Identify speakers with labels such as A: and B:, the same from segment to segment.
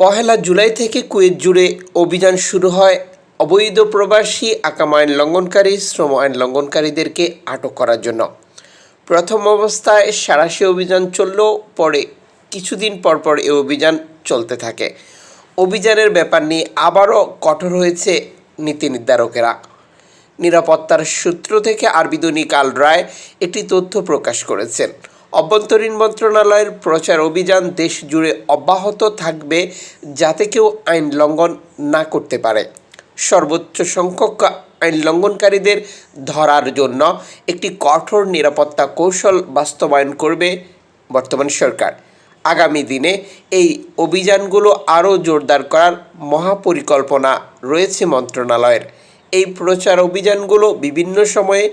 A: পহেলা জুলাই থেকে কুয়েত জুড়ে অভিযান শুরু হয়। অবৈধ প্রবাসী আকাম আইন লঙ্ঘনকারী, শ্রম আইন লঙ্ঘনকারীদেরকে আটক করার জন্য। প্রথম অবস্থায় সারাশি অভিযান চললেও পরে কিছুদিন পর পর এই অভিযান চলতে থাকে। অভিযানের ব্যাপার নিয়ে আবারও কঠোর হয়েছে নীতি নির্ধারকেরা। নিরাপত্তার সূত্র থেকে আরবি দৈনিক আল রায় একটি তথ্য প্রকাশ করেছেন। অভ্যন্তরীণ মন্ত্রণালয়ের প্রচার অভিযান দেশ জুড়ে অব্যাহত থাকবে যাতে কেউ আইন লঙ্ঘন না করতে পারে। সর্বোচ্চ সংখ্যক আইন লঙ্ঘনকারীদের ধরার জন্য একটি কঠোর নিরাপত্তা কৌশল বাস্তবায়ন করবে বর্তমান সরকার। আগামী দিনে এই অভিযানগুলো আরও জোরদার করার মহাপরিকল্পনা রয়েছে মন্ত্রণালয়ের। এই প্রচার অভিযানগুলো বিভিন্ন সময়ে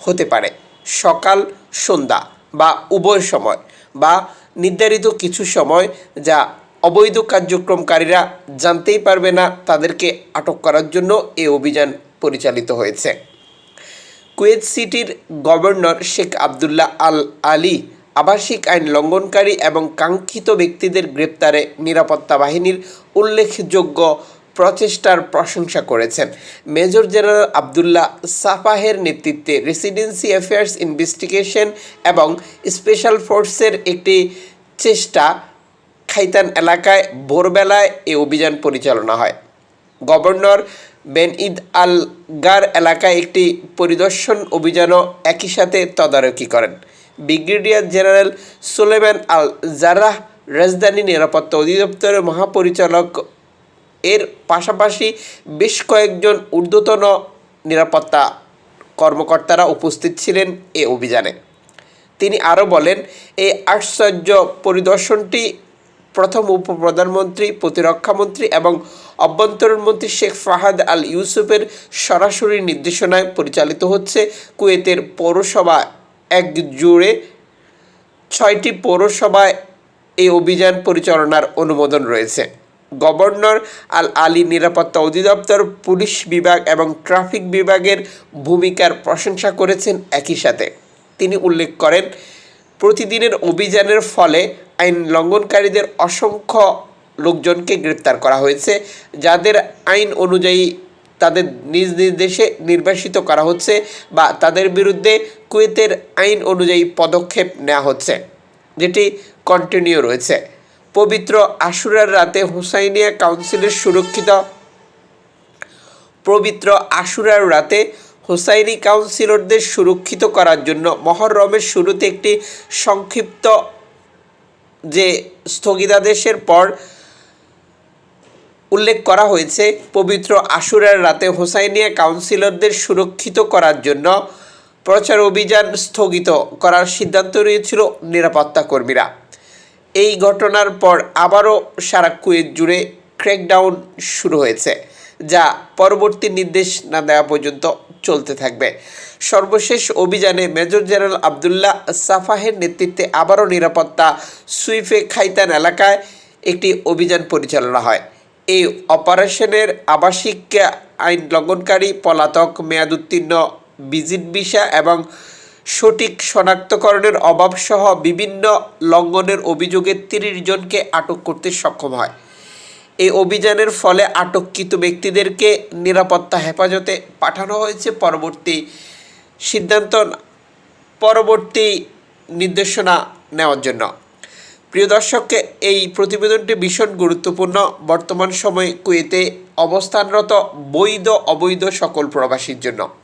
A: হতে পারে। সকাল, সন্ধ্যা। বা উভয় সময় বা নির্ধারিত কিছু সময় যা অবৈধ কার্যক্রমকারীরা জানতেই পারবে না তাদেরকে আটক করার জন্য এই অভিযান পরিচালিত হয়েছে। কুয়েত সিটির governor Sheikh Abdullah Al Ali আবাসিক আইন লঙ্ঘনকারী এবং কাঙ্ক্ষিত ব্যক্তিদের গ্রেপ্তারে নিরাপত্তা বাহিনীর উল্লেখযোগ্য প্রচেষ্টার প্রশংসা করেছেন। মেজর জেনারেল আবদুল্লাহ সাফাহের নেতৃত্বে রেসিডেন্সি অ্যাফেয়ার্স ইনভেস্টিগেশন এবং স্পেশাল ফোর্সের একটি চেষ্টা খাইতান এলাকায় ভোরবেলায় এই অভিযান পরিচালনা হয়। গভর্নর বেন ঈদ আল গার এলাকায় একটি পরিদর্শন অভিযানও একই সাথে তদারকি করেন। Brigadier general Sulaiman Al Jarrah রাজধানী নিরাপত্তা অধিদপ্তরের মহাপরিচালক এর পাশাপাশি বেশ কয়েকজন ঊর্ধ্বতন নিরাপত্তা কর্মকর্তারা উপস্থিত ছিলেন এ অভিযানে। তিনি আরও বলেন, এই আশ্চর্য পরিদর্শনটি প্রথম উপপ্রধানমন্ত্রী প্রতিরক্ষামন্ত্রী এবং অভ্যন্তরীণ মন্ত্রী শেখ ফাহাদ আল ইউসুফের সরাসরি নির্দেশনায় পরিচালিত হচ্ছে কুয়েতের পৌরসভা এক জুড়ে ছয়টি পৌরসভায় এই অভিযান পরিচালনার অনুমোদন রয়েছে। গভর্নর আল আলী নিরাপত্তা অধিদপ্তর, পুলিশ বিভাগ এবং ট্রাফিক বিভাগের ভূমিকার প্রশংসা করেছেন একই সাথে। তিনি উল্লেখ করেন, প্রতিদিনের অভিযানের ফলে আইন লঙ্ঘনকারীদের অসংখ্য লোকজনকে গ্রেপ্তার করা হয়েছে, যাদের আইন অনুযায়ী তাদের নিজ নিজ দেশে নির্বাসিত করা হচ্ছে বা তাদের বিরুদ্ধে কুয়েতের আইন অনুযায়ী পদক্ষেপ নেওয়া হচ্ছে, যেটি কন্টিনিউ রয়েছে। পবিত্র আশুরার রাতে হুসাইনিয়া কাউন্সিলের সুরক্ষিত পবিত্র আশুরার রাতে হোসাইনি কাউন্সিলরদের সুরক্ষিত করার জন্য মহরমের শুরুতে একটি সংক্ষিপ্ত যে স্থগিতাদেশের পর উল্লেখ করা হয়েছে, পবিত্র আশুরার রাতে হোসাইনিয়া কাউন্সিলরদের সুরক্ষিত করার জন্য প্রচার অভিযান স্থগিত করার সিদ্ধান্ত নিয়েছিল নিরাপত্তা কর্মীরা এই ঘটনার পর আবারও সারা কুয়েত জুড়ে ক্র্যাকডাউন শুরু হয়েছে, যা পরবর্তী নির্দেশ না দেওয়া পর্যন্ত চলতে থাকবে। সর্বশেষ অভিযানে মেজর জেনারেল আবদুল্লাহ সাফাহের নেতৃত্বে আবারও নিরাপত্তা সুইফে খাইতান এলাকায় একটি অভিযান পরিচালনা হয়। এই অপারেশনের আবাসিক আইন লঙ্ঘনকারী পলাতক মেয়াদ উত্তীর্ণ ভিজিট ভিসা এবং সঠিক শনাক্তকরণের অভাবসহ বিভিন্ন লঙ্ঘনের অভিযোগে তিরিশ জনকে আটক করতে সক্ষম হয়। এই অভিযানের ফলে আটককৃত ব্যক্তিদেরকে নিরাপত্তা হেফাজতে পাঠানো হয়েছে। পরবর্তী সিদ্ধান্ত, পরবর্তী নির্দেশনা নেওয়ার জন্য। প্রিয় দর্শককে, এই প্রতিবেদনটি ভীষণ গুরুত্বপূর্ণ। বর্তমান সময়ে কুয়েতে অবস্থানরত বৈধ অবৈধ সকল প্রবাসীর জন্য।